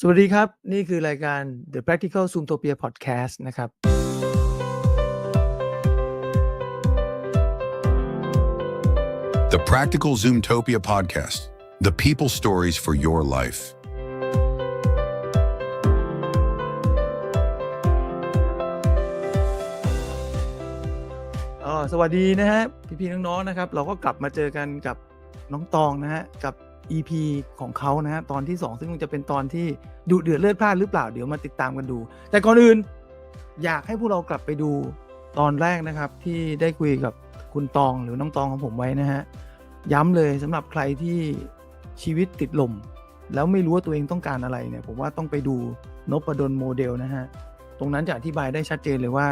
สวัสดีครับ นี่คือรายการ The Practical Zoomtopia Podcast นะครับ The Practical Zoomtopia Podcast The People Stories for Your Life. อ๋อสวัสดีนะฮะ พี่ๆน้องๆนะครับ เราก็กลับมาเจอกันกับน้องตองนะฮะ กับ EP ของเขานะฮะตอนที่ 2 ซึ่งจะเป็นตอนที่ดุเดือดเลือดพล่านหรือเปล่าเดี๋ยวมาติดตามกันดู แต่ก่อนอื่นอยากให้พวกเรากลับไปดูตอนแรกนะครับ ที่ได้คุยกับคุณตองหรือน้องตองของผมไว้นะฮะย้ำเลยสำหรับใครที่ชีวิตติดลม แล้วไม่รู้ว่าตัวเองต้องการอะไรเนี่ยผมว่าต้องไปดูนพดลโมเดลนะฮะตรงนั้นจะอธิบายได้ชัดเจนเลยว่า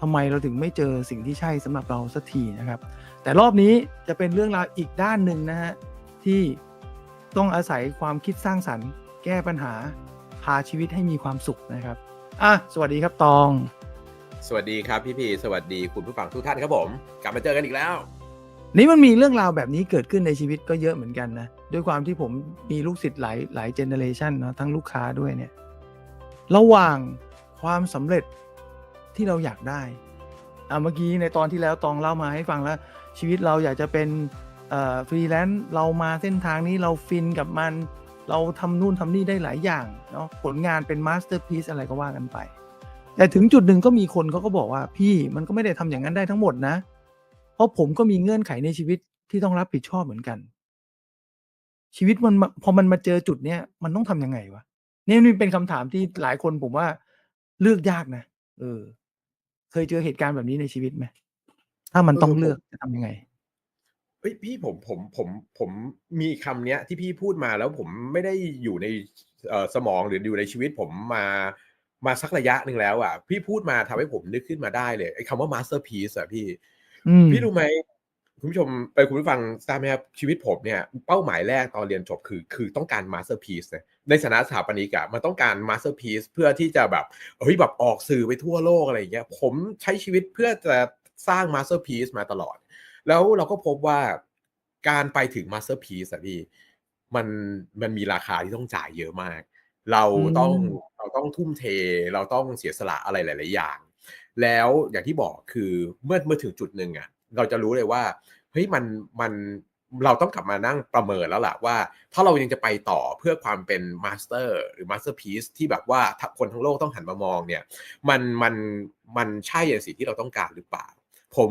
ทำไมเราถึงไม่เจอสิ่งที่ใช่สำหรับเราสักทีนะครับ แต่รอบนี้จะเป็นเรื่องราวอีกด้านหนึ่งนะฮะที่ ต้องอาศัยความคิดสร้างสรรค์ แก้ปัญหา พาชีวิตให้มีความสุขนะครับอะสวัสดีครับตอง สวัสดีครับพี่พีสวัสดีคุณผู้ฟังทุกท่านครับผม กลับมาเจอกันอีกแล้ว นี่มันมีเรื่องราวแบบนี้เกิดขึ้นในชีวิตก็เยอะเหมือนกันนะด้วยความที่ผมมีลูกศิษย์หลายหลายเจเนอเรชันเนาะทั้งลูกค้าด้วยเนี่ยระหว่างความสำเร็จที่เราอยากได้อ่าเมื่อกี้ในตอนที่แล้วตองเล่ามาให้ฟังแล้ว ชีวิตเราอยากจะเป็น ฟรีแลนซ์เรามาเส้นทางนี้เราฟินกับมัน เราทำนู่นทำนี่ได้หลายอย่างเนาะผลงานเป็นมาสเตอร์พี e อะไรก็ว่ากันไป แต่ถึงจุดหนึ่งก็มีคนเขาก็บอกว่าพี่มันก็ไม่ได้ทำอย่างนั้นได้ทั้งหมดนะ เพราะผมก็มีเงื่อนไขในชีวิตที่ต้องรับผิดชอบเหมือนกัน ชีวิตมันพอมันมาเจอจุดเนี้ยมันต้องทำยังไงวะนี่นี่เป็นคำถามที่หลายคนผมว่าเลือกยากนะเออ เคยเจอเหตุการณ์แบบนี้ในชีวิตไหมถ้ามันต้องเออผมเลือกจะทำยังไง เฮ้ยพี่ผมผมผมผมมีคำเนี้ยที่พี่พูดมาแล้วผมไม่ได้อยู่ในเอ่อสมองหรืออยู่ในชีวิตผมมามาสักระยะหนึ่งแล้วอะพี่พูดมาทำให้ผมนึกขึ้นมาได้เลยไอ้คำว่า masterpiece อะพี่อืมพี่รู้ไหมคุณผู้ชมไปคุณผู้ฟังทราบไหมครับชีวิตผมเนี่ยเป้าหมายแรกตอนเรียนจบคือ คือต้องการ masterpiece นะในฐานะสถาปนิกอะมันต้องการ masterpiece เพื่อที่จะแบบเฮ้ยแบบออกสื่อไปทั่วโลกอะไรอย่างเงี้ยผมใช้ชีวิตเพื่อจะสร้าง masterpiece มาตลอด แล้วเราก็พบว่าการไปถึง masterpiece อะพี่มันมันมีราคาที่ต้องจ่ายเยอะมาก เราต้องอืมเราต้องทุ่มเท เราต้องเสียสละอะไรหลาย ๆ อย่าง แล้วอย่างที่บอกคือเมื่อเมื่อถึงจุดหนึ่งอะเราจะรู้เลยว่าเฮ้ยมันมันเราต้องกลับมานั่งประเมินแล้วล่ะว่า ถ้าเรายังจะไปต่อเพื่อความเป็นมาสเตอร์หรือมาสเตอร์พีซที่แบบว่าถ้าคนทั้งโลกต้องหันมามองเนี่ย มันมันมันใช่ในสิ่งที่เราต้องการหรือเปล่า ผม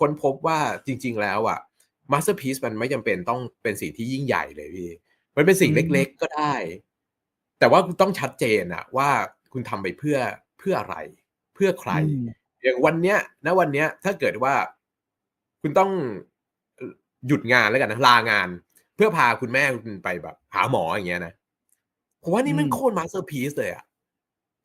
ค้นพบว่าจริง ๆ แล้วอะมาสเตอร์พีซมันไม่จำเป็นต้องเป็นสิ่งที่ยิ่งใหญ่เลยพี่ มันเป็นสิ่งอืมเล็ก ๆ ก็ได้ แต่ว่าคุณต้องชัดเจนอะว่าคุณทำไปเพื่อเพื่ออะไร เพื่อใครอืมอย่างวันเนี้ยณวันเนี้ยถ้าเกิดว่าคุณต้องเอ่อหยุดงานแล้วกันนะลางาน เพื่อพาคุณแม่คุณไปแบบ หาหมออย่างเงี้ยนะผมว่านี่มันอืมโคตรมาสเตอร์พีซเลยอะ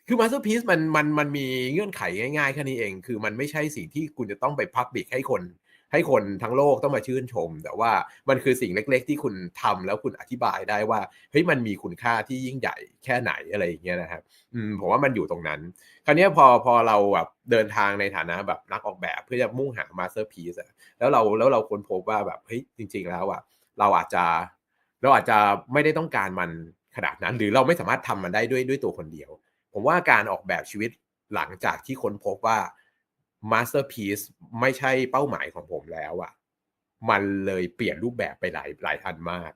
คือมาสเตอร์พีซมันมันมันมีเงื่อนไขง่ายๆแค่นี้เอง คือมันไม่ใช่สิ่งที่คุณจะต้องไปพับบิกให้คน ให้คนทั้งโลกต้องมาชื่นชม แต่ว่ามันคือสิ่งเล็กๆ ที่คุณทำแล้วคุณอธิบายได้ว่าเฮ้ยมันมีคุณค่าที่ยิ่งใหญ่แค่ไหนอะไรอย่างเงี้ยนะครับอืมผมว่ามันอยู่ตรงนั้น คราวนี้พอพอเราแบบเดินทางในฐานะแบบนักออกแบบเพื่อจะมุ่งหามาสเตอร์พีซอะแล้วเราแล้วเราค้นพบว่าแบบเฮ้ยจริง ๆ แล้วอะเราอาจจะเราอาจจะไม่ได้ต้องการมันขนาดนั้น หรือเราไม่สามารถทำมันได้ด้วยด้วยตัวคนเดียว ผมว่าการออกแบบชีวิตหลังจากที่ค้นพบว่ามาสเตอร์พีซไม่ใช่เป้าหมายของผมแล้วอะมันเลยเปลี่ยนรูปแบบไปหลายหลายอันมาก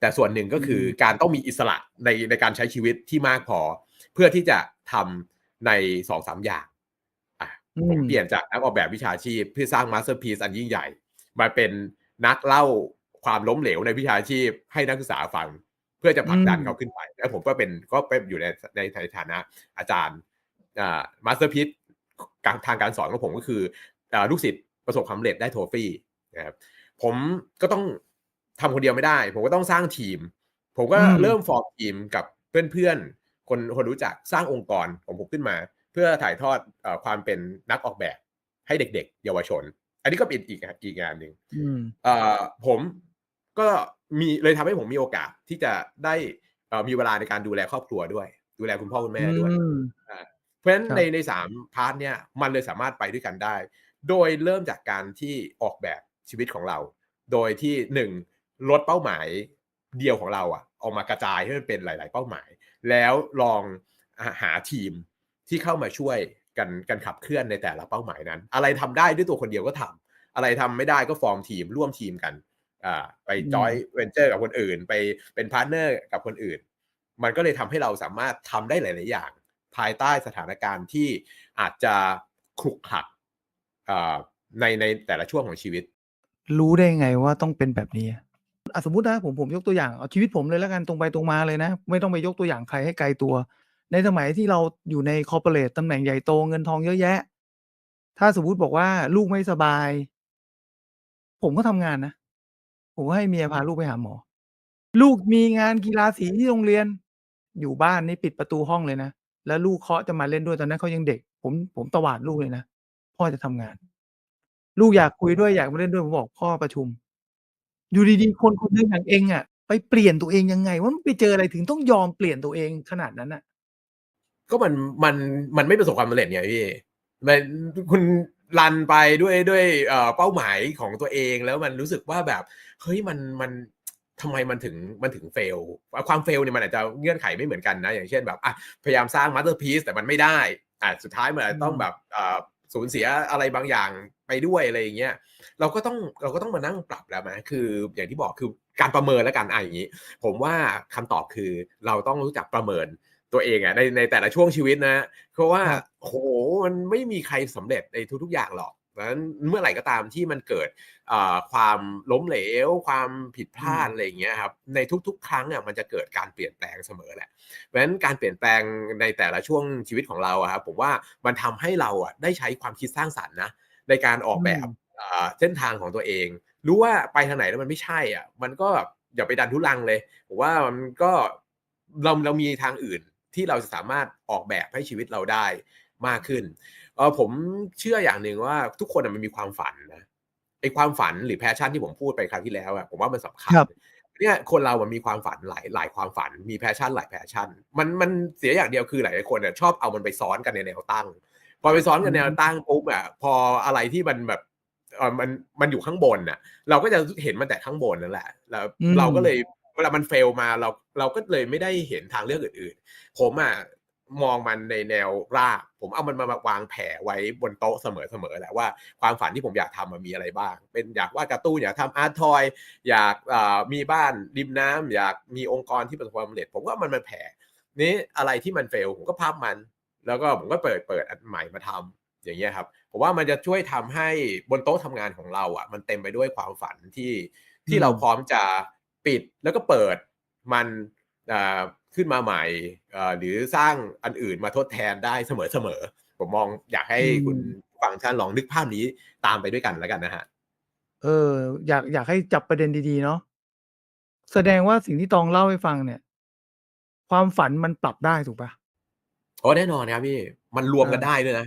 แต่ส่วนหนึ่งก็คือการต้องมีอิสระในในการใช้ชีวิตที่มากพอ เพื่อที่จะทำในสองสามอย่างอะอืผมมเปลี่ยนจากนักออกแบบวิชาชีพเพื่อสร้างมาสเตอร์พีซอันยิ่งใหญ่ มาเป็นนักเล่าความล้มเหลวในวิชาชีพให้นักศึกษาฟัง เพื่อจะผลักดันอืมเขาขึ้นไป แล้วผมก็เป็นก็เป็นอยู่ในในในฐานะอาจารย์อ่ามาสเตอร์พีซทางการสอนของผมก็คืออ่าลูกศิษย์ประสบความสำเร็จได้โทฟี่นะครับผมก็ต้องทำคนเดียวไม่ได้ ผมก็ต้องสร้างทีม ผมก็อืมเริ่มฟอร์มทีมกับเพื่อนๆ คนคนรู้จักสร้างองค์กรของผมขึ้นมา เพื่อถ่ายทอดเออความเป็นนักออกแบบให้เด็กๆ เยาวชน อันนี้ก็เป็นอีกอีกงานหนึ่งอืมเอ่อผมก็ มีเลยทำให้ผมมีโอกาสที่จะได้เอ่อมีเวลาในการดูแลครอบครัวด้วย ดูแลคุณพ่อคุณแม่ด้วยอืมเพราะฉะนั้นครับในในสามพาร์ทเนี่ยมันเลยสามารถไปด้วยกันได้ โดยเริ่มจากการที่ออกแบบชีวิตของเรา โดยที่หนึ่งลดเป้าหมายเดียวของเราอะออกมากระจายให้มันเป็นหลาย ๆ เป้าหมาย แล้วลองหาทีมที่เข้ามาช่วยกันกันขับเคลื่อนในแต่ละเป้าหมายนั้น อะไรทำได้ด้วยตัวคนเดียวก็ทำอะไรทำไม่ได้ก็ฟอร์มทีมร่วมทีมกัน อ่าไปจอยเวนเจอร์กับคนอื่น ไปเป็นพาร์ทเนอร์กับคนอื่น มันก็เลยทำให้เราสามารถทำได้หลาย ๆ อย่าง ภายใต้สถานการณ์ที่อาจจะขลุกขลักในในแต่ละช่วงของชีวิต รู้ได้ไงว่าต้องเป็นแบบนี้อะสมมตินะผมผมยกตัวอย่างเอาชีวิตผมเลยแล้วกันตรงไปตรงมาเลยนะ ไม่ต้องไปยกตัวอย่างใครให้ไกลตัว ในสมัยที่เราอยู่ในคอร์ปอเรทตำแหน่งใหญ่โตเงินทองเยอะแยะ ถ้าสมมุติบอกว่าลูกไม่สบาย ผมก็ทำงานนะ ผมก็ให้เมียพาลูกไปหาหมอ ลูกมีงานกีฬาสีที่โรงเรียน อยู่บ้านนี่ปิดประตูห้องเลยนะ แล้วลูกเคาะจะมาเล่นด้วย ตอนนั้นเขายังเด็ก ผม ผมตวาดลูกเลยนะ พ่อจะทำงาน ลูกอยากคุยด้วย อยากมาเล่นด้วย ผมบอกพ่อประชุม อยู่ดี ๆ คนคนหนึงอย่างเองอะ ไปเปลี่ยนตัวเองยังไงว่า มันไปเจออะไรถึงต้องยอมเปลี่ยนตัวเองขนาดนั้นน่ะ ก็มัน มัน มันไม่ประสบความสำเร็จไงพี่ มัน คุณ รันไปด้วยด้วยเอ่อเป้าหมายของตัวเองแล้วมันรู้สึกว่าแบบเฮ้ยมันมันทำไมมันถึงมันถึงเฟล ความเฟลเนี่ยมันอาจจะเงื่อนไขไม่เหมือนกันนะ อย่างเช่นแบบอะพยายามสร้างมาสเตอร์พีซแต่มันไม่ได้อะสุดท้ายมันอาจจะต้องแบบอ่าสูญเสียอะไรบางอย่างไปด้วยอะไรอย่างเงี้ยเราก็ต้องเราก็ต้องมานั่งปรับแล้วไหมคืออย่างที่บอกคือการประเมินแล้วกันอะอย่างนี้ ผมว่าคำตอบคือเราต้องรู้จักประเมิน ตัวเองอะในในแต่ละช่วงชีวิตนะเพราะว่าครับโหมันไม่มีใครสำเร็จในทุก ๆ อย่างหรอกดังนั้นเมื่อไหร่ก็ตามที่มันเกิดอ่าความล้มเหลว ความผิดพลาดอะไรอย่างเงี้ยครับในทุก ๆ ครั้งอะมันจะเกิดการเปลี่ยนแปลงเสมอแหละเพราะฉะนั้นการเปลี่ยนแปลงในแต่ละช่วงชีวิตของเราอะครับผมว่ามันทำให้เราอะได้ใช้ความคิดสร้างสรรค์นะในการออกแบบอืมอ่าเส้นทางของตัวเอง รู้ว่าไปทางไหนแล้วมันไม่ใช่อะมันก็แบบอย่าไปดันทุลังเลยผมว่ามันก็เราเรามีทางอื่น ที่เราจะสามารถออกแบบให้ชีวิตเราได้มากขึ้นเออผมเชื่ออย่างหนึ่งว่าทุกคนอะมันมีความฝันนะไอความฝันหรือแพชชั่นที่ผมพูดไปครั้งที่แล้วอะผมว่ามันสำคัญครับเนี่ยคนเรามันมีความฝันหลายหลายความฝันมีแพชชั่นหลายแพชชั่น มันมันเสียอย่างเดียวคือหลายๆคนเนี่ยชอบเอามันไปซ้อนกันในแนวตั้ง พอไปซ้อนกันในแนวตั้งปุ๊บอะพออะไรที่มันแบบเออมันมันอยู่ข้างบนน่ะ เราก็จะเห็นมันแต่ข้างบนนั่นแหละแล้วอืมเราก็เลย เวลามันเฟลมาเราเราก็เลยไม่ได้เห็นทางเลือกอื่นๆ ผมอะมองมันในแนวรากผมเอามันมาวางแผนไว้บนโต๊ะเสมอๆแหละว่าความฝันที่ผมอยากทำมันมีอะไรบ้าง เป็นอยากวาดการ์ตูนอยากทำอาร์ตทอย อยากเอ่อมีบ้านริมน้ำอยากมีองค์กรที่ประสบความสำเร็จ ผมว่ามันมันแผลนี้อะไรที่มันเฟลผมก็พับมัน แล้วก็ผมก็เปิดเปิดอันใหม่มาทำอย่างเงี้ยครับผมว่ามันจะช่วยทำให้บนโต๊ะทำงานของเราอะ มันเต็มไปด้วยความฝันที่ที่อืมเราพร้อมจะ ปิดแล้วก็เปิดมันอ่าขึ้นมาใหม่อ่าหรือสร้างอันอื่นมาทดแทนได้เสมอๆ ผมมองอยากให้คุณฟังก์ชันลองนึกภาพนี้ตามไปด้วยกันแล้วกันนะฮะ เออ อยากอยากให้จับประเด็นดีๆเนาะแสดงว่าสิ่งที่ตองเล่าให้ฟังเนี่ย ความฝันมันปรับได้ถูกปะโอ้แน่นอนครับพี่ มันรวมกันเออได้ด้วยนะ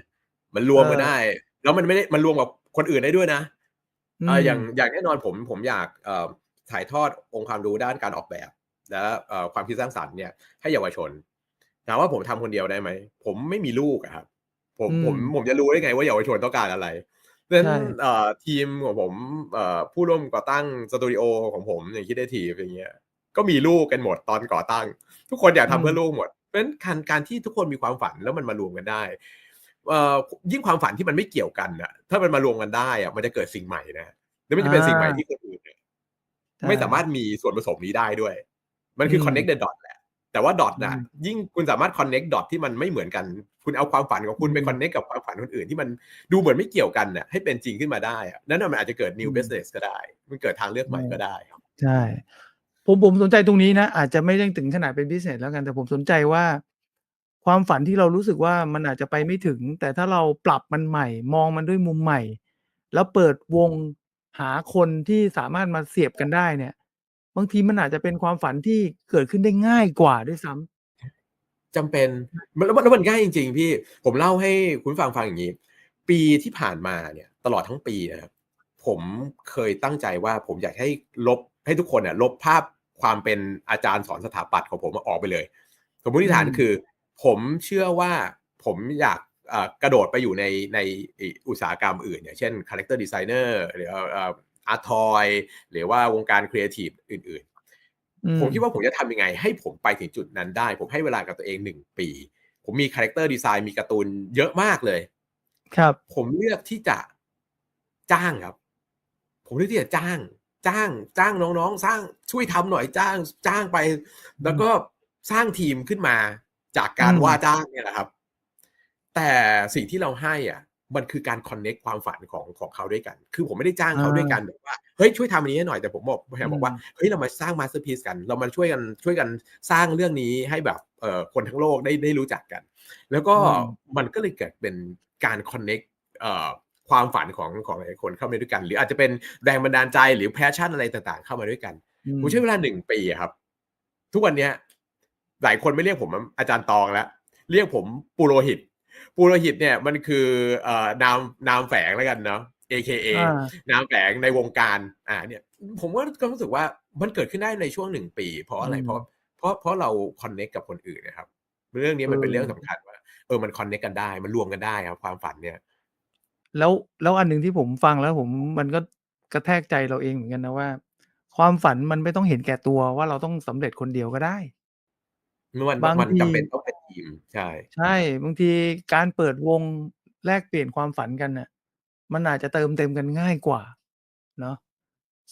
มันรวมกันเออได้ แล้วมันไม่ได้มันรวมกับคนอื่นได้ด้วยนะอืเอ่อมอย่างอย่างแน่นอนผมผมอยากเอ่อ ถ่ายทอดองค์ความรู้ด้านการออกแบบ และเอ่อความคิดสร้างสรรค์เนี่ยให้เยาวชนถามว่าผมทำคนเดียวได้ไหมผมไม่มีลูกอะครับผมอืมผมผมจะรู้ได้ไงว่าเยาวชนต้องการอะไรดังนั้นใช่เอ่อทีมของผมเอ่อผู้ร่วมก่อตั้งสตูดิโอของผมอย่างคิดได้ทีอย่างเงี้ยก็มีลูกกันหมดตอนก่อตั้ง ทุกคนอยากทำเพื่อลูกหมดเพราะฉะนั้นการการที่ทุกคนมีความฝันแล้วมันมารวมกันได้เอ่อยิ่งความฝันที่มันไม่เกี่ยวกันน่ะถ้ามันมารวมกันได้อะมันจะเกิดสิ่งใหม่นะแล้วมันจะเป็นสิ่งใหม่ที่คนอื่นเนี่ยใช่ ไม่สามารถมีส่วนผสมนี้ได้ด้วย มันคืออืม connect the dot แหละ แต่ว่า dot น่ะอืมยิ่งคุณสามารถ connect dot ที่มันไม่เหมือนกัน คุณเอาความฝันของคุณไปอืม connect กับความฝันคนอื่นที่มันดูเหมือนไม่เกี่ยวกันน่ะให้เป็นจริงขึ้นมาได้อะนั่นนะมันอาจจะเกิด new อืม business ก็ได้ มันเกิดทางเลือกใหม่ก็ได้ครับใช่ผมผมสนใจตรงนี้นะ อาจจะไม่ได้ถึงขนาดเป็นพิเศษแล้วกันแต่ผมสนใจว่า ความฝันที่เรารู้สึกว่ามันอาจจะไปไม่ถึง แต่ถ้าเราปรับมันใหม่ มองมันด้วยมุมใหม่ แล้วเปิดวง หาคนที่สามารถมาเสียบกันได้เนี่ย บางทีมันอาจจะเป็นความฝันที่เกิดขึ้นได้ง่ายกว่าด้วยซ้ำจำเป็นมันแล้วมันแล้วมันง่ายจริง ๆ พี่ผมเล่าให้คุณฟังฟังอย่างนี้ ปีที่ผ่านมาเนี่ย ตลอดทั้งปีนะครับผมเคยตั้งใจว่าผมอยากให้ลบให้ทุกคนเนี่ยลบภาพความเป็นอาจารย์สอนสถาปัตย์ของผมออกไปเลย สมมติฐานอืมคือ ผมเชื่อว่าผมอยากเอ่อ กระโดดไปอยู่ในในอุตสาหกรรมอื่นอย่างเช่นคาแรคเตอร์ดีไซเนอร์หรืออาร์ตทอยหรือว่าวงการครีเอทีฟอื่นอืมผมคิดว่าผมจะทำยังไง ให้ผมไปถึงจุดนั้นได้ ผมให้เวลากับตัวเองหนึ่งปี ผมมีคาแรคเตอร์ดีไซน์มีการ์ตูนเยอะมากเลย ครับ ผมเลือกที่จะจ้างครับ ผมเลือกที่จะจ้าง จ้าง จ้างน้องๆ สร้างช่วยทำหน่อยจ้าง จ้างไป แล้วก็สร้างทีมขึ้นมาจากการอืมว่าจ้างเนี่ยแหละครับ แต่สิ่งที่เราให้อะมันคือการคอนเน็กความฝันของของเขาด้วยกัน คือผมไม่ได้จ้างเขาด้วยกันแบบว่า เฮ้ยช่วยทำอันนี้ให้หน่อย แต่ผมบอกพยายามบอกว่า เฮ้ยเรามาสร้างมาสเตอร์พีซกัน เรามาช่วยกันช่วยกันสร้างเรื่องนี้ให้แบบเอ่อคนทั้งโลกได้ได้รู้จักกัน แล้วก็อืมมันก็เลยเกิดเป็นการคอนเน็กเอ่อความฝันของของหลายคนเข้ามาด้วยกัน หรืออาจจะเป็นแรงบันดาลใจหรือแพชชั่นอะไรต่างๆ เข้ามาด้วยกันอืมผมใช้เวลาหนึ่งปีอะครับ ทุกวันเนี้ยหลายคนไม่เรียกผมอาจารย์ตองแล้ว เรียกผมปุโรหิต ปุโรหิตเนี่ยมันคือเอ่อนามนามแฝงแล้วกันเนาะ AKA อ่านามแฝงในวงการอ่าเนี่ยผมว่าก็รู้สึกว่ามันเกิดขึ้นได้ในช่วงหนึ่งปี เพราะอะไรอืมเพราะเพราะเพราะเราคอนเน็กกับคนอื่นนะครับ เรื่องนี้มันเป็นเออเรื่องสำคัญว่าเออมันคอนเน็กกันได้มันรวมกันได้ครับความฝันเนี่ย แล้วแล้วอันหนึ่งที่ผมฟังแล้วผมมันก็กระแทกใจเราเองเหมือนกันนะว่า ความฝันมันไม่ต้องเห็นแก่ตัวว่าเราต้องสำเร็จคนเดียวก็ได้มันบางมันทีจำเป็นต้องเป็น ทีม ใช่ ใช่ บางทีการเปิดวงแลกเปลี่ยนความฝันกันน่ะ มันอาจจะเติมเต็มกันง่ายกว่า เนาะ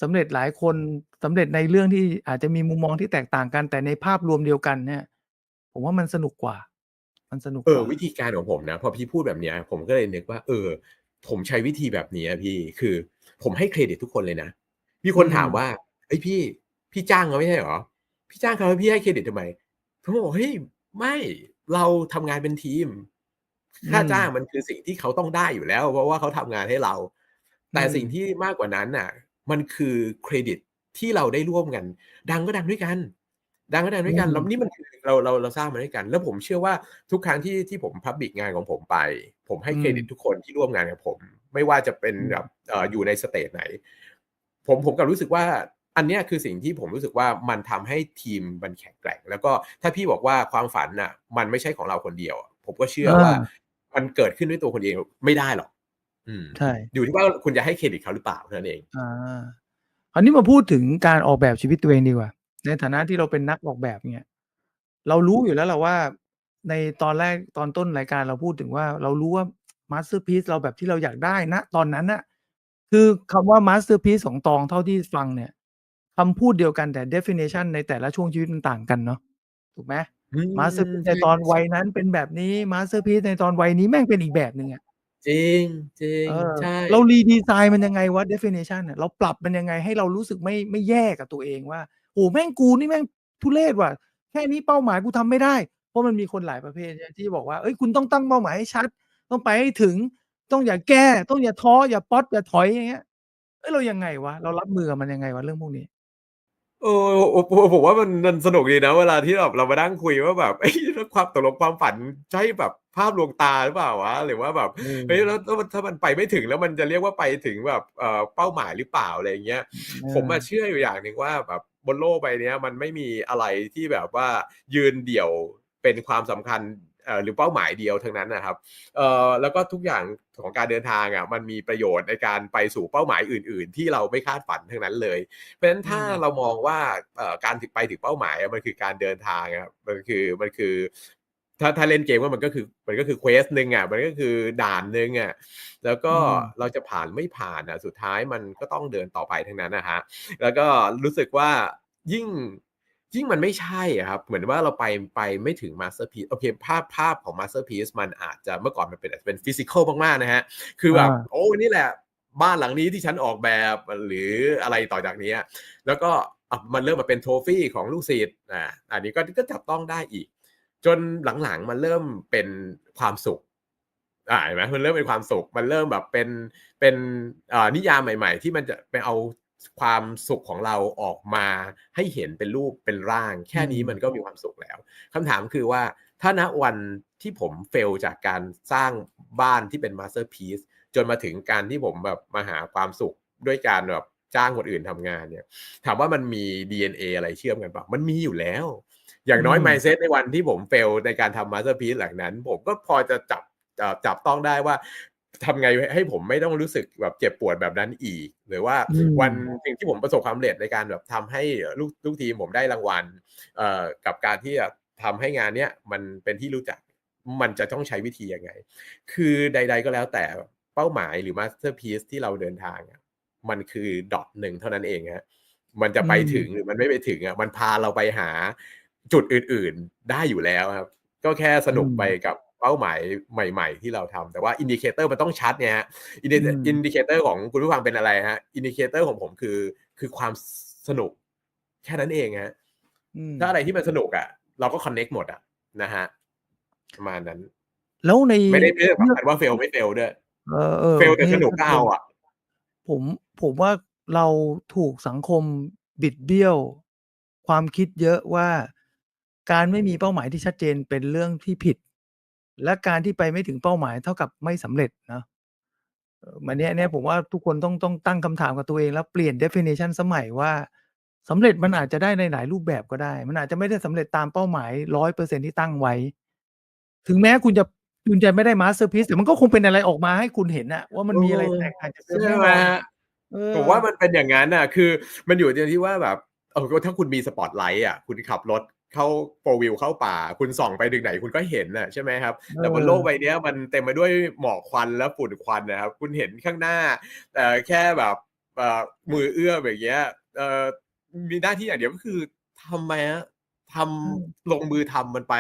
สำเร็จหลายคนสำเร็จในเรื่องที่อาจจะมีมุมมองที่แตกต่างกัน แต่ในภาพรวมเดียวกันเนี่ย ผมว่ามันสนุกกว่า มันสนุกเอกอว่าวิธีการของผมนะ พอพี่พูดแบบเนี้ย ผมก็เลยนึกว่า เออ ผมใช้วิธีแบบนี้อะพี่คือ ผมให้เครดิตทุกคนเลยนะมีคนอืมถามว่าเอ้ยพี่ พี่จ้างเขาไม่ใช่เหรอ พี่จ้างเขาแล้วพี่ให้เครดิตทำไมผมบอกเฮ้ย ไม่เราทำงานเป็นทีม ค่าจ้างมันคือสิ่งที่เขาต้องได้อยู่แล้ว เพราะว่าเขาทำงานให้เรา แต่อืมสิ่งที่มากกว่านั้นน่ะ มันคือเครดิตที่เราได้ร่วมกัน ดังก็ดังด้วยกัน ดังก็ดังด้วยกันอืมแล้วนี่มันคือเราเราเราสร้างมาด้วยกัน แล้วผมเชื่อว่าทุกครั้งที่ที่ผมพับบิกงานของผมไป ผมให้เครดิตทุกคนที่ร่วมงานกับผม ไม่ว่าจะเป็นอืมแบบเอ่ออยู่ในสเตจไหน ผมผมกลับรู้สึกว่า อันเนี้ยคือสิ่งที่ผมรู้สึกว่ามันทำให้ทีมมันแข็งแกร่ง แล้วก็ถ้าพี่บอกว่าความฝันน่ะ มันไม่ใช่ของเราคนเดียวอะผมก็เชื่อว่า มันเกิดขึ้นด้วยตัวคนเองไม่ได้หรอกอืมใช่อยู่ที่ว่าคุณจะให้เครดิตเขาหรือเปล่าเท่านั้นเองอ่าคราวนี้มาพูดถึงการออกแบบชีวิตตัวเองดีกว่า ในฐานะที่เราเป็นนักออกแบบเนี่ยเรารู้อยู่แล้วแหละว่า ในตอนแรกตอนต้นรายการเราพูดถึงว่า เรารู้ว่ามาสเตอร์พีซเราแบบที่เราอยากได้นะ ตอนนั้นน่ะ คือคำว่ามาสเตอร์พีซของตองเท่าที่ฟังเนี่ย คำพูดเดียวกันแต่ definition ในแต่ละช่วงชีวิตมันต่างกันเนาะถูกไหมมาสเตอร์พีซในตอนวัยนั้นเป็นแบบนี้มาสเตอร์พีซในตอนวัยนี้แม่งเป็นอีกแบบหนึ่งอะจริงจริงเออใช่เรารีดีไซน์มันยังไงวะ definition น่ะเราปรับมันยังไงให้เรารู้สึกไม่ไม่แย่กับตัวเองว่าโอ้แม่งกูนี่แม่งทุเรศว่ะแค่นี้เป้าหมายกูทำไม่ได้ เพราะมันมีคนหลายประเภทใช่ไหมที่บอกว่าเอ้ยคุณต้องตั้งเป้าหมายให้ชัด ต้องไปให้ถึงต้องอย่าแก้ ต้องอย่าท้ออย่าป๊อตอย่าถอยอย่างเงี้ยเอ้ยเรายังไงวะเรารับมือกับมันยังไงวะเรื่องพวกนี้ เออผมผมผมว่ามันมันสนุกดีนะ เวลาที่แบบเรามานั่งคุยว่าแบบเอ้ยแล้วความตกลงความฝันใช่แบบภาพลวงตาหรือเปล่าวะหรือว่าแบบอืมเฮ้ยแล้วแล้วมันถ้ามันไปไม่ถึงแล้วมันจะเรียกว่าไปถึงแบบเอ่อเป้าหมายหรือเปล่าอะไรอย่างเงี้ย ผมมาเชื่ออยู่อย่างหนึ่งว่าแบบบนโลกใบเนี้ยมันไม่มีอะไรที่แบบว่ายืนเดี่ยวเป็นความสำคัญเอ่อ หรือเป้าหมายเดียวทั้งนั้นนะครับเอ่อแล้วก็ทุกอย่างของการเดินทางอะมันมีประโยชน์ในการไปสู่เป้าหมายอื่น ๆ ที่เราไม่คาดฝันทั้งนั้นเลย เพราะฉะนั้นถ้าอืมเรามองว่าเอ่อการถึงไปถึงเป้าหมายอะมันคือการเดินทางครับมันคือมันคือถ้าถ้าเล่นเกมว่ามันก็คือมันก็คือเควสหนึ่งอะมันก็คือด่านหนึ่งอะแล้วก็อืมเราจะผ่านไม่ผ่านอะสุดท้ายมันก็ต้องเดินต่อไปทั้งนั้นนะฮะแล้วก็รู้สึกว่ายิ่ง ยิ่งมันไม่ใช่อะครับ เหมือนว่าเราไปไปไม่ถึงมาสเตอร์พีโอเคภาพภาพของมาสเตอร์พีมันอาจจะเมื่อก่อนมันเป็นอาจจะเป็นฟิสิกอลมากๆนะฮะ คือแบบอ่าโอ้นี่แหละ บ้านหลังนี้ที่ฉันออกแบบหรืออะไรต่อจากเนี้ยแล้วก็อะมันเริ่มมาเป็นโทฟี่ของลูกศิษย์อ่าอันนี้ก็ก็จับต้องได้อีก จนหลังๆมันเริ่มเป็นความสุขอ่าเห็นไหมมันเริ่มเป็นความสุข มันเริ่มแบบเป็นเป็นอ่านิยามใหม่ ๆ ที่มันจะไปเอา ความสุขของเราออกมาให้เห็นเป็นรูปเป็นร่าง แค่นี้อืมมันก็มีความสุขแล้วคำถามคือว่าถ้าณวันที่ผมเฟลจากการสร้างบ้านที่เป็นมาสเตอร์พีซจนมาถึงการที่ผมแบบมาหาความสุขด้วยการแบบจ้างคนอื่นทำงานเนี่ย ถามว่ามันมี DNA อะไรเชื่อมกันปะมันมีอยู่แล้ว อย่างน้อยอืม mindset ในวันที่ผมเฟลในการทำมาสเตอร์พีซหลังนั้น ผมก็พอจะจับจับจับต้องได้ว่า ทำไงให้ผมไม่ต้องรู้สึกแบบเจ็บปวดแบบนั้นอีก หรือว่าอืมวันสิ่งที่ผมประสบความสำเร็จในการแบบทำให้ลูกลูกทีมผมได้รางวัลเอ่อกับการที่จะทำให้งานเนี้ยมันเป็นที่รู้จักมันจะต้องใช้วิธียังไง คือใด ๆ ก็แล้วแต่เป้าหมายหรือมาสเตอร์พีซที่เราเดินทางอะมันคือดอทหนึ่งเท่านั้นเองฮะมันจะไปอืมถึงหรือมันไม่ไปถึงอะมันพาเราไปหาจุดอื่น ๆได้อยู่แล้วครับ ก็แค่สนุกอืมไปกับ เป้าหมายใหม่ ๆ ที่เราทำแต่ว่าอินดิเคเตอร์มันต้องชัดเนี่ยฮะอินดิอืมอินดิเคเตอร์ของคุณผู้ฟังเป็นอะไรฮะอินดิเคเตอร์ของผมคือ คือความสนุก แค่นั้นเองฮะอืมถ้าอะไรที่มันสนุกอะ เราก็คอนเน็กหมดอะนะฮะประมาณนั้น แล้วในไม่ได้ไม่ได้สำคัญว่าเฟลไม่เฟลด้วยเออเออเฟลแต่นี่สนุกก็เอาอะ ผมผมว่าเราถูกสังคมบิดเบี้ยว ความคิดเยอะว่าการไม่มีเป้าหมายที่ชัดเจนเป็นเรื่องที่ผิด และการที่ไปไม่ถึงเป้าหมายเท่ากับไม่สำเร็จเนาะเอ่อมันเนี้ยเนี่ยผมว่าทุกคนต้องต้องตั้งคำถามกับตัวเอง แล้วเปลี่ยน definition สมัยว่าสำเร็จมันอาจจะได้ในหลายรูปแบบก็ได้ มันอาจจะไม่ได้สำเร็จตามเป้าหมายร้อยเปอร์เซ็นที่ตั้งไว้ ถึงแม้คุณจะคุณจะไม่ได้มาสเตอร์พีซแต่มันก็คงเป็นอะไรออกมาให้คุณเห็นอะว่ามันมีอะไรแตกต่างจากเดิมใช่แน่ไหมนอนฮะเออผมว่ามันเป็นอย่างนั้นน่ะคือ มันอยู่ที่ที่ว่าแบบเออถ้าคุณมีสปอตไลท์อะ คุณขับรถ เข้าโฟวิวเข้าป่า คุณส่องไปถึงไหนคุณก็เห็นน่ะใช่ไหมครับแต่บนโลกใบเนี้ยมันเต็มไปด้วยหมอกควันและฝุ่นควันนะครับ คุณเห็นข้างหน้าแต่แค่แบบเอ่อมือเอื้อมอย่างเงี้ยเอ่อมีหน้าที่อย่างเดียวก็คือทำไมฮะทำลงมือทำมันไป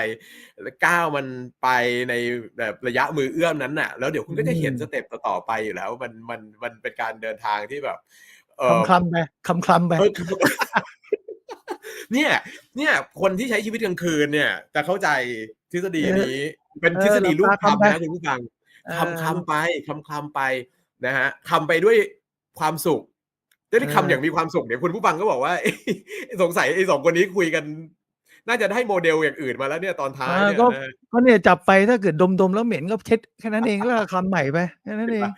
แล้วก้าวมันไปในแบบระยะมือเอื้อมนั้นน่ะ แล้วเดี๋ยวคุณก็จะเห็นสเต็ปต่อๆไปอยู่แล้ว มันมันมันเป็นการเดินทางที่แบบเออคำคำไปคำคำไป เออคือเนี่ย เนี่ยคนที่ใช้ชีวิตกลางคืนเนี่ยจะเข้าใจทฤษฎีนี้ เป็นเออทฤษฎีรูปหลับตาคำคำไปนะคุณผู้ฟังเออคำคำไปคำคำไปนะฮะคำไปด้วยความสุขได้เออคำอย่างมีความสุขเนี่ยคุณผู้ฟังก็บอกว่าสงสัยไอ้สองคนนี้คุยกัน น่าจะได้โมเดลอย่างอื่นมาแล้วเนี่ยตอนท้ายอ่าเนี่ยก็นะก็เนี่ยจับไปถ้าเกิดดมดมแล้วเหม็นก็เช็ดแค่นั้นเองแล้วก็คำใหม่ไปแค่นั้นเอง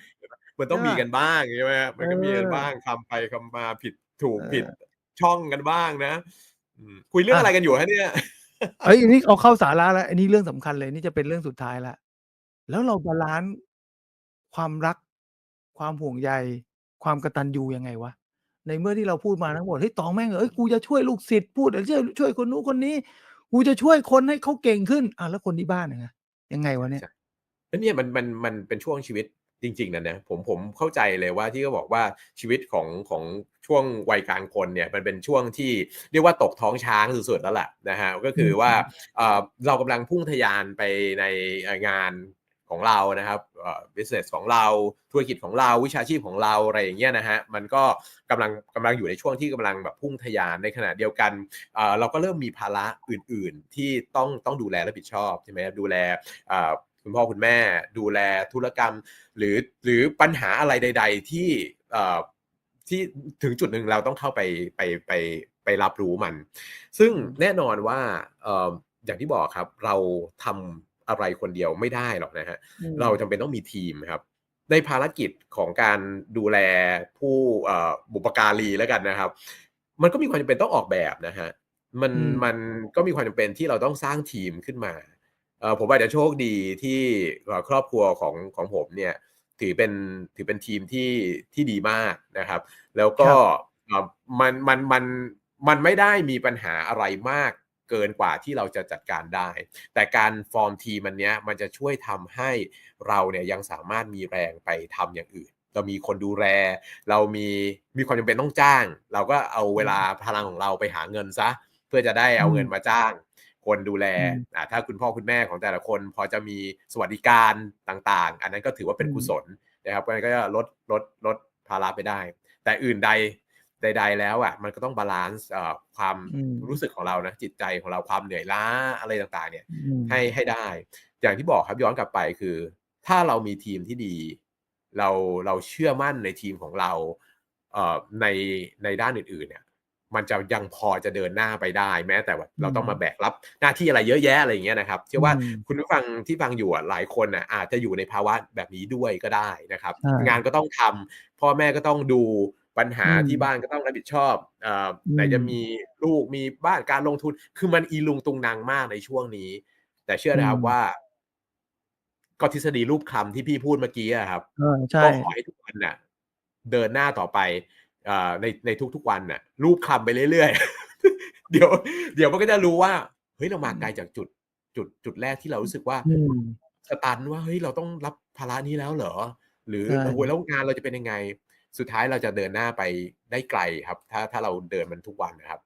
มันต้องใช่มีปะกันบ้างใช่ไหมฮะมันก็มีกันเออบ้างคำไปคำมาผิดถูกเออผิด ช่องกันบ้างนะอืมคุยเรื่องอะอะไรกันอยู่ฮะเนี่ยเอ้ยอันนี้เอาเข้าสาระแล้วอันนี้เรื่องสำคัญเลยนี่จะเป็นเรื่องสุดท้ายละแล้วเราบาลานซ์ความรัก ความห่วงใย ความกตัญญูยังไงวะในเมื่อที่เราพูดมาทั้งหมดเฮ้ยตองแม่งเอ้ยกูจะช่วยลูกศิษย์พูดเดี๋ยวช่วยช่วยคนนู้นคนนี้กูจะช่วยคนให้เขาเก่งขึ้นอะแล้วคนที่บ้านยังไงยังไงวะเนี่ยแล้วเนี่ยมันมันมันเป็นช่วงชีวิต จริงๆนะนะผมผมเข้าใจเลยว่าที่เขาบอกว่าชีวิตของของช่วงวัยกลางคนเนี่ยมันเป็นช่วงที่เรียกว่าตกท้องช้างสุดๆแล้วแหละนะฮะก็คือว่าเอ่อเรากำลังพุ่งทะยานไปในเอ่องานของเรานะครับเอ่อ business ของเราธุรกิจของเราวิชาชีพของเราอะไรอย่างเงี้ยนะฮะมันก็กำลังกำลังอยู่ในช่วงที่กำลังแบบพุ่งทะยานในขณะเดียวกันเอ่อเราก็เริ่มมีภาระอื่น ๆ ที่ต้องต้องดูแลรับผิดชอบใช่ไหมครับดูแลเอ่อ คุณพ่อคุณแม่ดูแลธุรกรรม หรือหรือปัญหาอะไรใด ๆ ที่เอ่อที่ถึงจุดหนึ่งเราต้องเข้าไปไปไปไปรับรู้มัน ซึ่งแน่นอนว่าเอ่ออย่างที่บอกครับ เราทำอะไรคนเดียวไม่ได้หรอกนะฮะอืมเราจำเป็นต้องมีทีมครับ ในภารกิจของการดูแลผู้เอ่อบุปการีแล้วกันนะครับ มันก็มีความจำเป็นต้องออกแบบนะฮะมันอืมมันก็มีความจำเป็นที่เราต้องสร้างทีมขึ้นมาเอ่อ ผมอาจจะโชคดีที่เอ่อครอบครัวของของผมเนี่ยถือเป็นถือเป็นทีมที่ที่ดีมากนะครับ แล้วก็เอ่อมันมันมันมันไม่ได้มีปัญหาอะไรมากเกินกว่าที่เราจะจัดการได้ แต่การฟอร์มทีมมันเนี้ยมันจะช่วยทำให้เราเนี่ยยังสามารถมีแรงไปทำอย่างอื่น เรามีคนดูแล เรามีมีความจำเป็นต้องจ้าง เราก็เอาเวลาพลังของเราไปหาเงินซะ เพื่อจะได้เอาเงินมาจ้าง คนดูแลอืมอ่าถ้าคุณพ่อคุณแม่ของแต่ละคน พอจะมีสวัสดิการต่างๆ อันนั้นก็ถือว่าเป็นอืมกุศลนะครับก็ก็จะลดลดลดภาระไปได้ แต่อื่นใดใด ๆ แล้วอะมันก็ต้องบาลานซ์เอ่อความอืมรู้สึกของเรานะจิตใจของเราความเหนื่อยล้าอะไรต่างๆ เนี่ยอืมให้ให้ได้ อย่างที่บอกครับย้อนกลับไปคือ ถ้าเรามีทีมที่ดี เราเราเชื่อมั่นในทีมของเราเอ่อในในด้านอื่นๆเนี่ย มันจะยังพอจะเดินหน้าไปได้ แม้แต่ว่าเราต้องมาแบกรับหน้าที่อะไรเยอะแยะอะไรอย่างเงี้ยนะครับเชื่อว่าอืมคุณผู้ฟังที่ฟังอยู่อะหลายคนน่ะอาจจะอยู่ในภาวะแบบนี้ด้วยก็ได้นะครับใช่งานก็ต้องทำพ่อแม่ก็ต้องดูปัญหาอืมที่บ้านก็ต้องรับผิดชอบเอ่ออมไหนจะมีลูกมีบ้านการลงทุน คือมันอีลุงตุงนางมากในช่วงนี้ แต่เชื่อนะครับว่า ก็ทฤษฎีรูปคลำที่พี่พูดเมื่อกี้อะครับเออใช่ก็ขอให้ทุกวันน่ะ เดินหน้าต่อไปเอ่อ ในในทุกๆวันน่ะรูปคลำไปเรื่อยๆ เดี๋ยว เดี๋ยวมันก็จะรู้ว่า เฮ้ยเรามาไกลจากจุดจุดจุดแรกที่เรารู้สึกว่าอืมสตันว่าเฮ้ยเราต้องรับภาระนี้แล้วเหรอ หรือใช่โอ้โหแล้วงานเราจะเป็นยังไง สุดท้ายเราจะเดินหน้าไปได้ไกลครับ ถ้าถ้าเราเดินมันทุกวันนะครับ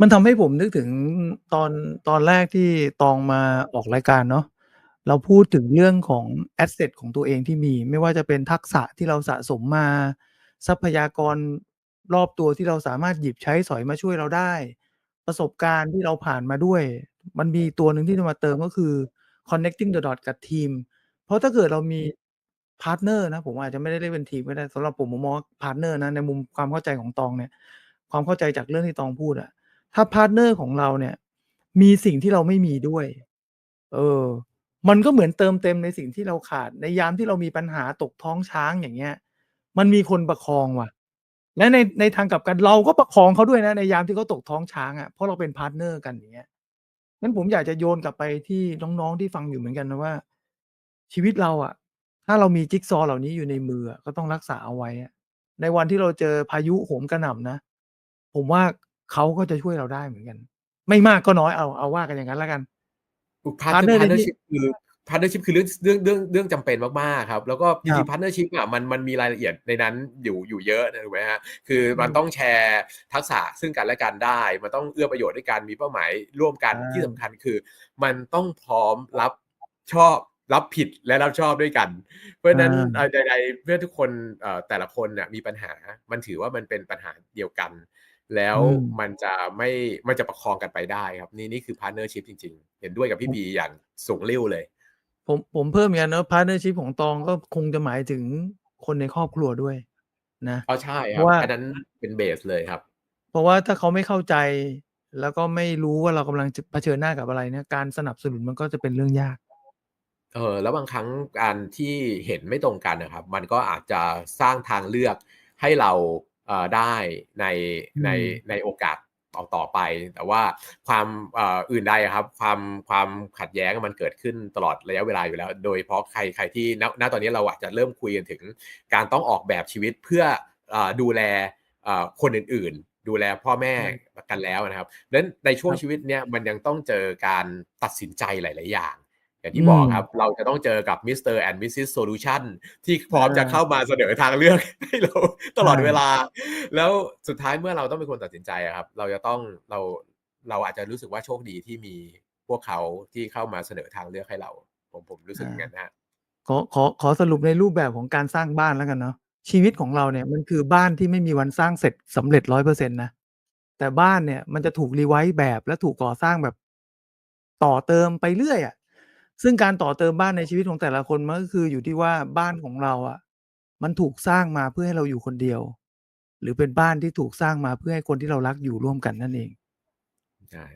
มันทำให้ผมนึกถึงตอนตอนแรกที่ตองมาออกรายการเนาะเราพูดถึงเรื่องของแอสเซทของตัวเองที่มี ไม่ว่าจะเป็นทักษะที่เราสะสมมา ทรัพยากรรอบตัวที่เราสามารถหยิบใช้สอยมาช่วยเราได้ ประสบการณ์ที่เราผ่านมาด้วย มันมีตัวหนึ่งที่จะมาเติมก็คือ connecting the dot กับทีม เพราะถ้าเกิดเรามีพาร์ทเนอร์นะ ผมอาจจะไม่ได้เรียกเป็นทีมก็ได้สำหรับผมผมมองพาร์ทเนอร์นะในมุมความเข้าใจของตองเนี่ย ความเข้าใจจากเรื่องที่ตองพูดอะถ้าพาร์ทเนอร์ของเราเนี่ย มีสิ่งที่เราไม่มีด้วย เออ มันก็เหมือนเติมเต็มในสิ่งที่เราขาด ในยามที่เรามีปัญหาตกท้องช้างอย่างเงี้ย มันมีคนประคองว่ะ และในในทางกลับกันเราก็ประคองเขาด้วยนะในยามที่เขาตกท้องช้างอะ่ะเพราะเราเป็นพาร์ทเนอร์กันอย่างเงี้ยงั้นผมอยากจะโยนกลับไปที่น้องๆที่ฟังอยู่เหมือนกันนะว่า ชีวิตเราอะ่ะ ถ้าเรามีจิ๊กซอว์เหล่านี้อยู่ในมืออะก็ต้องรักษาเอาไว้อะในวันที่เราเจอพายุโหมกระหน่ำนะ ผมว่าเขาก็จะช่วยเราได้เหมือนกัน ไม่มากก็น้อยเอาเอาว่ากันอย่างนั้นแล้วกันพาร์ท partner เนอร์ในที่ชิพคือ พาร์ทเนอร์ชิพคือเรื่องเรื่องเรื่องเรื่องจำเป็นมากๆครับ แล้วก็จครัริบงๆพาร์ทเนอร์ชิพอะมันมันมีรายละเอียดในนั้นอยู่อยู่เยอะนะถูกไหมฮะคือมันอืมต้องแชร์ทักษะซึ่งกันและกันได้ มันต้องเอื้อประโยชน์ด้วยกันมีเป้าหมายร่วมกันอ่าที่สำคัญคือ มันต้องพร้อมรับชอบรับผิดและรับชอบด้วยกัน เพราะฉะนั้นเอ่อใดๆเพื่อนทุกคนเอ่อแต่ละคนเนี่ยมีปัญหา มันถือว่ามันเป็นปัญหาเดียวกัน แล้วอืมมันจะไม่มันจะประคองกันไปได้ครับ นี่นี่คือพาร์ทเนอร์ชิพจริง ๆ เห็นด้วยกับพี่บีอย่างสูงเร็วเลย ผมผมเพิ่มอีกอันเนอะพาร์ทเนอร์ชิพของตองก็คงจะหมายถึงคนในครอบครัวด้วย นะอ๋อใช่คเพรับราะว่าอันนั้นเป็นเบสเลยครับ เพราะว่าถ้าเขาไม่เข้าใจ แล้วก็ไม่รู้ว่าเรากำลังจะเผชิญหน้ากับอะไรเนี่ยการสนับสนุนมันก็จะเป็นเรื่องยากเออแล้วบางครั้งการที่เห็นไม่ตรงกันนะครับ มันก็อาจจะสร้างทางเลือกให้เราเอ่อได้ในในอืมในโอกาส ต่อต่อไป แต่ว่าความเอ่ออื่นใดอะครับความความขัดแย้งมันเกิดขึ้นตลอดระยะเวลาอยู่แล้ว โดยเฉพาะใครใครที่ณณตอนนี้เราอาจจะเริ่มคุยกันถึงการต้องออกแบบชีวิตเพื่อเอ่อดูแลเอ่อคนอื่นๆดูแลพ่อแม่กันแล้วนะครับดังนั้นในช่วงครับชีวิตเนี้ยมันยังต้องเจอการตัดสินใจหลาย ๆ อย่าง อย่างที่บอกอืมครับเราจะต้องเจอกับ Mr. and Mrs. Solution ที่พร้อมอ่าจะเข้ามาเสนอทางเลือกให้เราตลอดใช่เวลา แล้วสุดท้ายเมื่อเราต้องเป็นคนตัดสินใจอะครับ เราจะต้องเราเราอาจจะรู้สึกว่าโชคดีที่มีพวกเขาที่เข้ามาเสนอทางเลือกให้เรา ผมผมรู้สึกอย่างนั้นนะฮะขอขอขอสรุปในรูปแบบของการสร้างบ้านแล้วกันเนาะชีวิตของเราเนี่ยมันคือบ้านที่ไม่มีวันสร้างเสร็จสำเร็จร้อยเปอร์เซ็นต์นะแต่บ้านเนี่ยมันจะถูกรีไวซ์แบบและถูกก่อสร้างแบบ ต่อเติมไปเรื่อยอะ่ะ ซึ่งการต่อเติมบ้านในชีวิตของแต่ละคน มันก็คืออยู่ที่ว่าบ้านของเราอะ่ะมันถูกสร้างมาเพื่อให้เราอยู่คนเดียว หรือเป็นบ้านที่ถูกสร้างมาเพื่อให้คนที่เรารักอยู่ร่วมกันนั่นเอง ใช่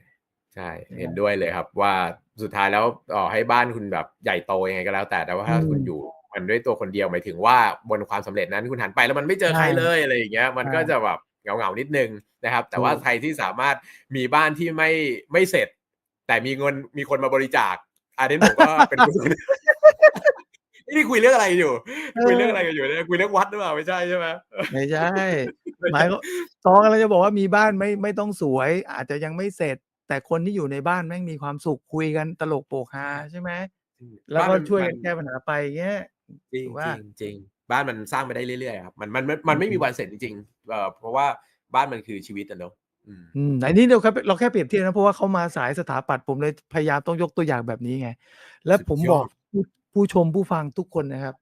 ใช่เห็นด้วยเลยครับว่าสุดท้ายแล้ว ต่อให้บ้านคุณแบบใหญ่โตยังไงก็แล้วแต่ แต่ว่าถ้าอืมคุณอยู่มันด้วยตัวคนเดียว หมายถึงว่าบนความสำเร็จนั้นคุณหันไปแล้วมันไม่เจอใครใช่เลยอะไรอย่างเงี้ย มันก็ใช่จะแบบเหงาเหงาๆนิดนึงนะครับ แต่ว่าถูกใครที่สามารถมีบ้านที่ไม่ไม่เสร็จ แต่มีเงินมีคนมาบริจาค อันนี้ผมก็เป็นกุศลนี่คุยเรื่องอะไรอยู่ คุยเรื่องอะไรกันอยู่เนี่ยคุยเรื่องวัดหรือเปล่าไม่ใช่ใช่ไหมไม่ใช่หมายก็ตองกำลังจะบอกว่ามีบ้านไม่ไม่ต้องสวย อาจจะยังไม่เสร็จ แต่คนที่อยู่ในบ้านแม่งมีความสุขคุยกันตลกโปกฮาใช่ไหมแล้วก็บ้านมันช่วยกันมันแก้ปัญหาไปอย่างเงี้ยจริงถูกจปะริงจริงบ้านมันสร้างไปได้เรื่อยๆครับมันมันมันมันไม่มีวันเสร็จจริงๆเอ่อเพราะว่าบ้านมันคือชีวิตอะเนาะ อืมอืมอันนี้เราแค่เราแค่เปรียบเทียบนะเพราะว่าเขามาสายสถาปัตย์ผมเลยพยายามต้องยกตัวอย่างแบบนี้ไง และสุดผมยบออดกผู้ผู้ชมผู้ฟังทุกคนนะครับ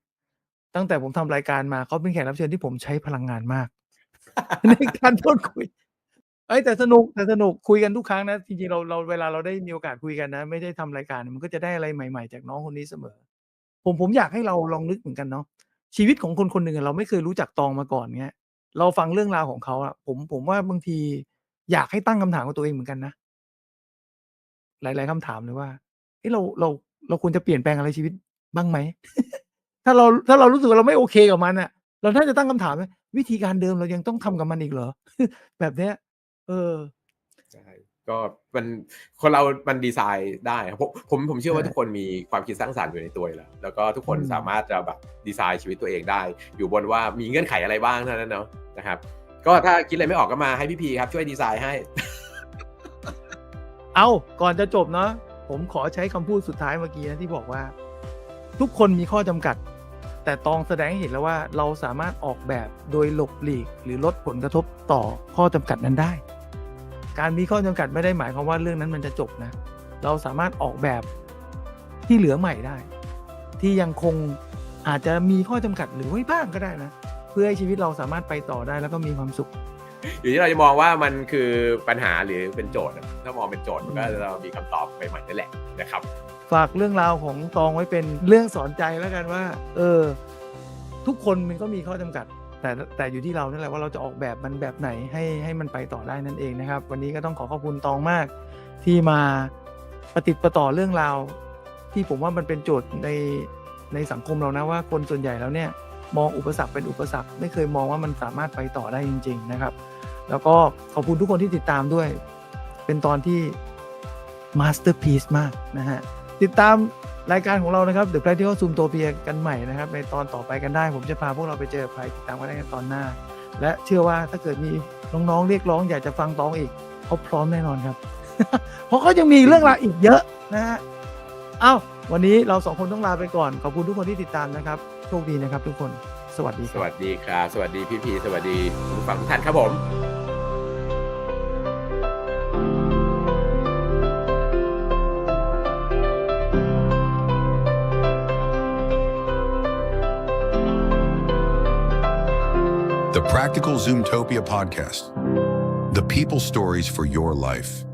ตั้งแต่ผมทำรายการมาเขาเป็นแขกรับเชิญที่ผมใช้พลังงานมาก ในการพูดคุยเอ้ยแต่สนุกแต่สนุกคุยกันทุกครั้งนะจริงๆเราเราเวลาเราได้มีโอกาสคุยกันนะ ไม่ได้ทำรายการมันก็จะได้อะไรใหม่ ๆ จากน้องคนนี้เสมอ ผมผมอยากให้เราลองนึกเหมือนกันเนาะชีวิตของคนคนหนึ่งอะเราไม่เคยรู้จักตองมาก่อนเงี้ย เราฟังเรื่องราวของเขาอะผมผมว่าบางที อยากให้ตั้งคำถามกับตัวเองเหมือนกันนะ หลาย ๆคำถามเลยว่าเอ้เราเราเราควรจะเปลี่ยนแปลงอะไรชีวิตบ้างไหม ถ้าเราถ้าเรารู้สึกว่าเราไม่โอเคกับมันอะเราน่าจะตั้งคำถามไหมวิธีการเดิมเรายังต้องทำกับมันอีกเหรอ แบบเนี้ย เออใช่ก็มันคนเรา มันดีไซน์ได้ครับผมผมผมเชื่อว่าใช่ทุกคนมีความคิดสร้างสรรค์อยู่ในตัวอยู่แล้ว แล้วก็ทุกคนอืมสามารถจะแบบดีไซน์ชีวิตตัวเองได้ อยู่บนว่ามีเงื่อนไขอะไรบ้างเท่านั้นเนาะนะครับ ก็ถ้าคิดอะไรไม่ออกก็มาให้พี่พีครับช่วยดีไซน์ให้ เอาก่อนจะจบเนาะผมขอใช้คำพูดสุดท้ายเมื่อกี้นะที่บอกว่า ทุกคนมีข้อจำกัด แต่ตองแสดงให้เห็นแล้วว่าเราสามารถออกแบบโดยหลบหลีก หรือลดผลกระทบต่อข้อจำกัดนั้นได้ การมีข้อจำกัดไม่ได้หมายความว่าเรื่องนั้นมันจะจบนะ เราสามารถออกแบบที่เหลือใหม่ได้ ที่ยังคงอาจจะมีข้อจำกัดหรือไว้บ้างก็ได้นะ พื่อให้ชีวิตเราสามารถไปต่อได้แล้วก็มีความสุข อยู่ที่เราจะมองว่ามันคือปัญหาหรือเป็นโจทย์อะถ้ามองเป็นโจทย์มันก็จะเรามีคำตอบใหม่ๆนั่นแหละนะครับ ฝากเรื่องราวของตองไว้เป็นเรื่องสอนใจแล้วกันว่า เออ ทุกคนมันก็มีข้อจำกัด แต่แต่อยู่ที่เรานั่นแหละว่าเราจะออกแบบมันแบบไหนให้ให้มันไปต่อได้นั่นเองนะครับ วันนี้ก็ต้องขอขอบคุณตองมากที่มาประติดประต่อเรื่องราว ที่ผมว่ามันเป็นโจทย์ในในสังคมเรานะว่าคนส่วนใหญ่แล้วเนี่ย มองอุปสรรคเป็นอุปสรรค ไม่เคยมองว่ามันสามารถไปต่อได้จริง ๆนะครับ แล้วก็ขอบคุณทุกคนที่ติดตามด้วย เป็นตอนที่ masterpiece มากนะฮะติดตามรายการของเรานะครับ The Practical Zoom Topia กันใหม่นะครับ ในตอนต่อไปกันได้ ผมจะพาพวกเราไปเจอใครติดตามกันได้ในตอนหน้า และเชื่อว่าถ้าเกิดมีน้องๆเรียกร้องอยากจะฟังต้องอีกเขาพร้อมแน่นอนครับ เพราะเขายังมีเรื่องราวอีกเยอะนะฮะ เอ้า วันนี้เราสองคนต้องลาไปก่อน ขอบคุณทุกคนที่ติดตามนะครับ โชคดีนะครับทุกคน สวัสดีคสรับวัสดีครับ สวัสดีพี่พีสวัสดีคุณผู้ฟังทุกท่านครับผม The Practical Zoomtopia podcast. The people stories for your life.